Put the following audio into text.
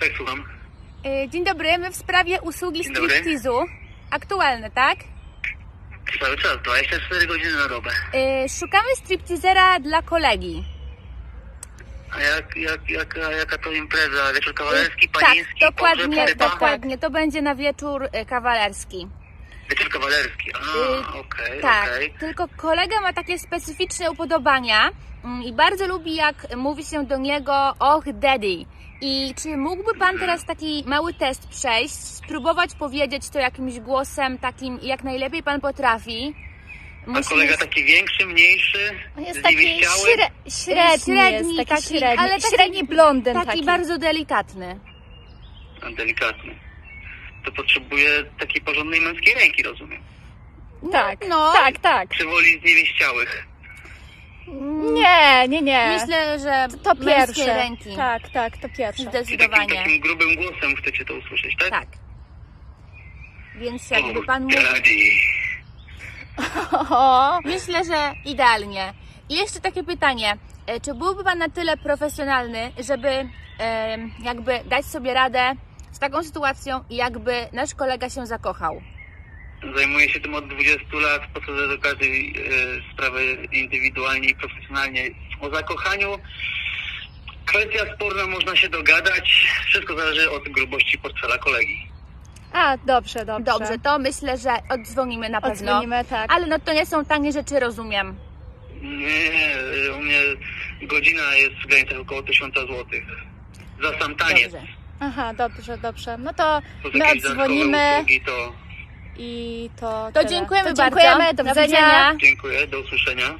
Tak, słucham. Y, Dzień dobry, my w sprawie usługi Dzień dobry. striptizu. Aktualne, tak? Cały czas, 24 godziny na dobę. Y, Szukamy striptizera dla kolegi. A jak, jak, jak, a jaka to impreza? Wieczór kawalerski, tak, panieński, dokładnie, pogrzeb, ryba? dokładnie. To będzie na wieczór y, kawalerski. Wieczór kawalerski, a, okej, Tak, okej. tylko kolega ma takie specyficzne upodobania mm, i bardzo lubi, jak mówi się do niego och daddy. I czy mógłby Pan teraz taki mały test przejść, spróbować powiedzieć to jakimś głosem takim, jak najlepiej Pan potrafi? A Musi kolega mieć- taki większy, mniejszy, On jest taki śre, średni, Średni, jest, taki, taki, średni, ale taki- średni blondyn taki, taki. bardzo delikatny. A, Delikatny. To potrzebuje takiej porządnej męskiej ręki, rozumiem. Tak, No. tak, tak. Czy woli zniewieściałych? Nie, nie, nie. Myślę, że to męskie pierwsze. ręki. Tak, tak, to pierwsze. I takim, Zdecydowanie. takim grubym głosem chcecie to usłyszeć, tak? Tak. Więc jakby pan mógł... daddy. O, Myślę, że idealnie. I jeszcze takie pytanie. E, Czy byłby Pan na tyle profesjonalny, żeby jakby dać sobie radę z taką sytuacją, jakby nasz kolega się zakochał? Zajmuję się tym od 20 lat, podchodzę do każdej e, sprawy indywidualnie i profesjonalnie. O zakochaniu kwestia sporna, można się dogadać. Wszystko zależy od grubości portfela kolegi. a, dobrze, dobrze. Dobrze, to myślę, że odzwonimy na pewno. Odzwonimy, tak. Ale no to nie są tanie rzeczy, rozumiem. Nie, u mnie godzina jest w granicach około 1000 zł. Za sam taniec. Dobrze. Aha, dobrze, dobrze. No to Plus my jakieś dodatkowe odzwonimy usługi, to i to To tyle. dziękujemy to bardzo. dziękujemy, do widzenia. dziękuję, do usłyszenia.